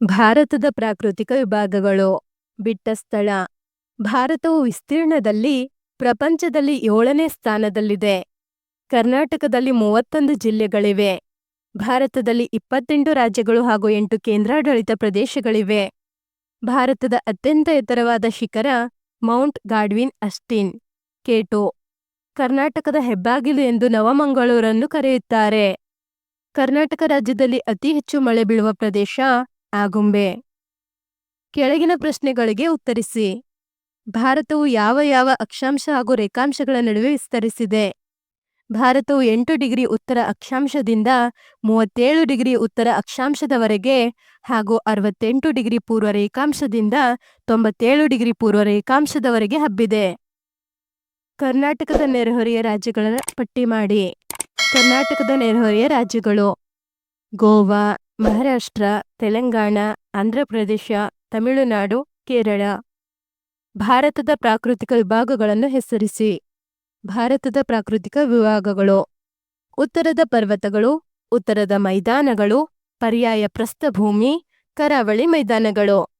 ಭಾರತದ ಪ್ರಾಕೃತಿಕ ವಿಭಾಗಗಳು ಬಿಟ್ಟ ಸ್ಥಳ. ಭಾರತವು ವಿಸ್ತೀರ್ಣದಲ್ಲಿ ಪ್ರಪಂಚದಲ್ಲಿ ಏಳನೇ ಸ್ಥಾನದಲ್ಲಿದೆ. ಕರ್ನಾಟಕದಲ್ಲಿ ಮೂವತ್ತೊಂದು ಜಿಲ್ಲೆಗಳಿವೆ. ಭಾರತದಲ್ಲಿ ಇಪ್ಪತ್ತೆಂಟು ರಾಜ್ಯಗಳು ಹಾಗೂ ಎಂಟು ಕೇಂದ್ರಾಡಳಿತ ಪ್ರದೇಶಗಳಿವೆ. ಭಾರತದ ಅತ್ಯಂತ ಎತ್ತರವಾದ ಶಿಖರ ಮೌಂಟ್ ಗಾಡ್ವಿನ್ ಅಸ್ಟಿನ್, ಕೇಟೋ, ಕರ್ನಾಟಕದ ಹೆಬ್ಬಾಗಿಲು ಎಂದು ನವಮಂಗಳೂರನ್ನು ಕರೆಯುತ್ತಾರೆ. ಕರ್ನಾಟಕ ರಾಜ್ಯದಲ್ಲಿ ಅತಿ ಹೆಚ್ಚು ಮಳೆ ಬೀಳುವ ಪ್ರದೇಶ ಆಗುಂಬೆ ಕೆಳಗಿನ ಪ್ರಶ್ನೆಗಳಿಗೆ ಉತ್ತರಿಸಿ. ಭಾರತವು ಯಾವ ಯಾವ ಅಕ್ಷಾಂಶ ಹಾಗೂ ರೇಖಾಂಶಗಳ ನಡುವೆ ವಿಸ್ತರಿಸಿದೆ? ಭಾರತವು ಎಂಟು ಡಿಗ್ರಿ ಉತ್ತರ ಅಕ್ಷಾಂಶದಿಂದ ಮೂವತ್ತೇಳು ಡಿಗ್ರಿ ಉತ್ತರ ಅಕ್ಷಾಂಶದವರೆಗೆ ಹಾಗೂ ಅರವತ್ತೆಂಟು ಡಿಗ್ರಿ ಪೂರ್ವ ರೇಖಾಂಶದಿಂದ ತೊಂಬತ್ತೇಳು ಡಿಗ್ರಿ ಪೂರ್ವ ರೇಖಾಂಶದವರೆಗೆ ಹಬ್ಬಿದೆ. ಕರ್ನಾಟಕದ ನೆರೆಹೊರೆಯ ರಾಜ್ಯಗಳ ಪಟ್ಟಿ ಮಾಡಿ. ಕರ್ನಾಟಕದ ನೆರೆಹೊರೆಯ ರಾಜ್ಯಗಳು. ಗೋವಾ. ಮಹಾರಾಷ್ಟ್ರ, ತೆಲಂಗಾಣ, ಆಂಧ್ರಪ್ರದೇಶ, ತಮಿಳುನಾಡು, ಕೇರಳ. ಭಾರತದ ಪ್ರಾಕೃತಿಕ ವಿಭಾಗಗಳನ್ನು ಹೆಸರಿಸಿ. ಭಾರತದ ಪ್ರಾಕೃತಿಕ ವಿಭಾಗಗಳು. ಉತ್ತರದ ಪರ್ವತಗಳು, ಉತ್ತರದ ಮೈದಾನಗಳು, ಪರ್ಯಾಯ ಪ್ರಸ್ಥಭೂಮಿ, ಕರಾವಳಿ ಮೈದಾನಗಳು.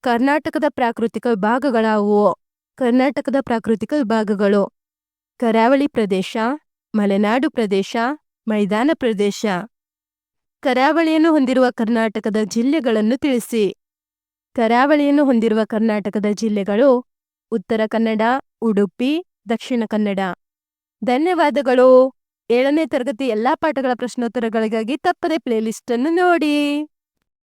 ಕರ್ನಾಟಕದ ಪ್ರಾಕೃತಿಕ ವಿಭಾಗಗಳಾವುವು? ಕರ್ನಾಟಕದ ಪ್ರಾಕೃತಿಕ ವಿಭಾಗಗಳು. ಕರಾವಳಿ ಪ್ರದೇಶ, ಮಲೆನಾಡು ಪ್ರದೇಶ, ಮೈದಾನ ಪ್ರದೇಶ. ಕರಾವಳಿಯನ್ನು ಹೊಂದಿರುವ ಕರ್ನಾಟಕದ ಜಿಲ್ಲೆಗಳನ್ನು ತಿಳಿಸಿ. ಕರಾವಳಿಯನ್ನು ಹೊಂದಿರುವ ಕರ್ನಾಟಕದ ಜಿಲ್ಲೆಗಳು ಉತ್ತರ ಕನ್ನಡ, ಉಡುಪಿ, ದಕ್ಷಿಣ ಕನ್ನಡ. ಧನ್ಯವಾದಗಳು. ಏಳನೇ ತರಗತಿ ಎಲ್ಲಾ ಪಾಠಗಳ ಪ್ರಶ್ನೋತ್ತರಗಳಿಗಾಗಿ ತಪ್ಪದೆ ಪ್ಲೇಲಿಸ್ಟ್ ಅನ್ನು ನೋಡಿ.